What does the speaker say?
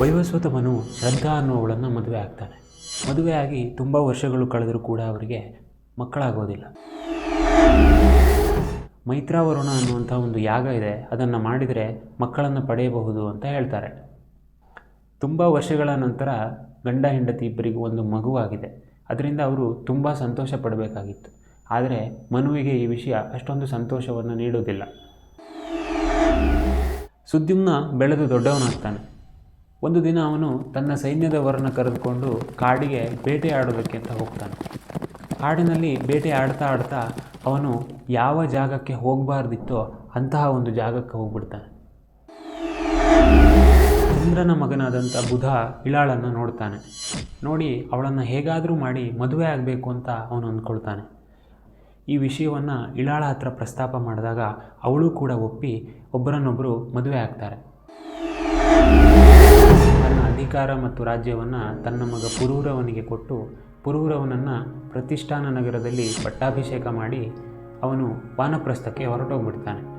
ವೈವಸ್ವತ ಮನು ಶ್ರದ್ಧಾ ಅನ್ನುವಳನ್ನು ಮದುವೆ ಆಗ್ತಾನೆ. ಮದುವೆಯಾಗಿ ತುಂಬ ವರ್ಷಗಳು ಕಳೆದರೂ ಕೂಡ ಅವರಿಗೆ ಮಕ್ಕಳಾಗೋದಿಲ್ಲ. ಮೈತ್ರಾವರುಣ ಅನ್ನುವಂಥ ಒಂದು ಯಾಗ ಇದೆ. ಅದನ್ನು ಮಾಡಿದರೆ ಮಕ್ಕಳನ್ನು ಪಡೆಯಬಹುದು ಅಂತ ಹೇಳ್ತಾರೆ. ತುಂಬ ವರ್ಷಗಳ ನಂತರ ಗಂಡ ಹೆಂಡತಿ ಇಬ್ಬರಿಗೂ ಒಂದು ಮಗುವಾಗಿದೆ. ಅದರಿಂದ ಅವರು ತುಂಬ ಸಂತೋಷ ಪಡಬೇಕಾಗಿತ್ತು. ಆದರೆ ಮನುವಿಗೆ ಈ ವಿಷಯ ಅಷ್ಟೊಂದು ಸಂತೋಷವನ್ನು ನೀಡುವುದಿಲ್ಲ. ಸುದ್ಯುಮ್ನ ಬೆಳೆದು ದೊಡ್ಡವನಾಗ್ತಾನೆ. ಒಂದು ದಿನ ಅವನು ತನ್ನ ಸೈನ್ಯದವರನ್ನು ಕರೆದುಕೊಂಡು ಕಾಡಿಗೆ ಬೇಟೆ ಆಡೋದಕ್ಕೆ ಅಂತ ಹೋಗ್ತಾನೆ. ಕಾಡಿನಲ್ಲಿ ಬೇಟೆ ಆಡ್ತಾ ಆಡ್ತಾ ಅವನು ಯಾವ ಜಾಗಕ್ಕೆ ಹೋಗಬಾರ್ದಿತ್ತೋ ಅಂತಹ ಒಂದು ಜಾಗಕ್ಕೆ ಹೋಗ್ಬಿಡ್ತಾನೆ. ಇಂದ್ರನ ಮಗನಾದಂಥ ಬುಧ ಇಳಾಳನ್ನು ನೋಡ್ತಾನೆ. ನೋಡಿ, ಅವಳನ್ನು ಹೇಗಾದರೂ ಮಾಡಿ ಮದುವೆ ಆಗಬೇಕು ಅಂತ ಅವನು ಅಂದ್ಕೊಳ್ತಾನೆ. ಈ ವಿಷಯವನ್ನು ಇಳಾಳ ಹತ್ರ ಪ್ರಸ್ತಾಪ ಮಾಡಿದಾಗ ಅವಳು ಕೂಡ ಒಪ್ಪಿ ಒಬ್ಬರನ್ನೊಬ್ಬರು ಮದುವೆ ಆಗ್ತಾರೆ. ಅಧಿಕಾರ ಮತ್ತು ರಾಜ್ಯವನ್ನು ತನ್ನ ಮಗ ಪುರೂರವನಿಗೆ ಕೊಟ್ಟು ಪುರೂರವನನ್ನು ಪ್ರತಿಷ್ಠಾನ ನಗರದಲ್ಲಿ ಪಟ್ಟಾಭಿಷೇಕ ಮಾಡಿ ಅವನು ವಾನಪ್ರಸ್ಥಕ್ಕೆ ಹೊರಟೋಗ್ಬಿಡ್ತಾನೆ.